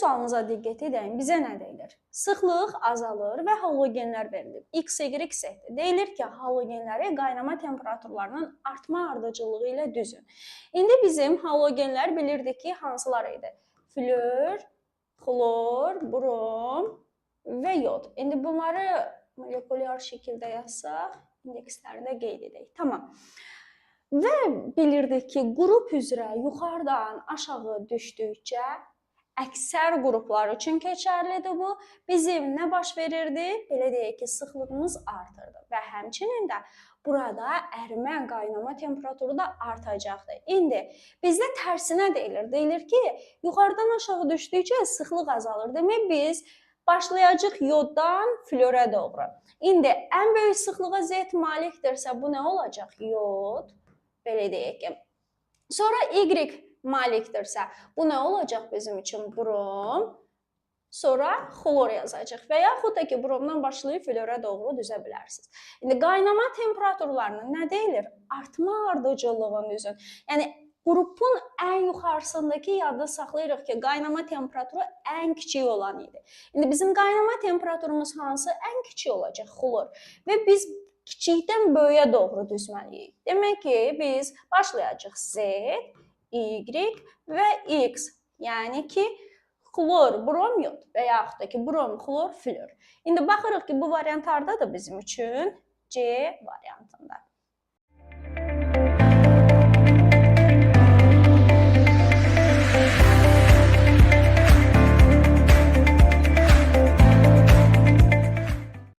sualımıza diqqət edək. Bizə nə deyilir? Sıxlıq azalır və halogenlər verilib. X, Y, Z. Deyilir ki, halogenləri qaynama temperaturlarının artma ardıcıllığı ilə düzün. İndi bizim halogenlər bilirdik ki, hansılar idi? Flor, xlor, brom və yod. İndi bunları molekulyar şəkildə yazsaq, indekslərində qeyd edək. Tamam. Və bilirdik ki, qrup üzrə yuxarıdan aşağı düşdükcə əksər qruplar üçün keçərlidir bu. Bizim nə baş verirdi? Belə deyək ki, sıxlığımız artırdı və həmçinin də burada ərimə, qaynama temperaturu da artacaqdır. İndi bizdə tərsinə deyilir. Deyilir ki, yuxarıdan aşağı düşdükcə sıxlıq azalır. Demək biz başlayacağıq yoddan flora doğru. İndi ən böyük sıxlığa Z malikdirsə bu nə olacaq? Yod. Belə deyək ki. Sonra Y malikdirsə, bu nə olacaq bizim üçün? Brom. Sonra xlor yazacaq və yaxud da ki, bromdan başlayıb flora doğru düzə bilərsiniz. İndi qaynama temperaturlarının nə deyilir? Artma ardıcıllığını düzün. Yəni qrupun ən yuxarısındakı yadda saxlayırıq ki, qaynama temperaturu ən kiçik olan idi. İndi bizim qaynama temperaturumuz hansı? Ən kiçik olacaq, xlor. Və biz kiçikdən böyüyə doğru düzməliyik. Demək ki, biz başlayacağıq Z, Y və X. Yəni ki, xlor, brom yod və yaxud da ki, brom, xlor, flor. İndi baxırıq ki, bu variant hardadır bizim üçün? C variantında.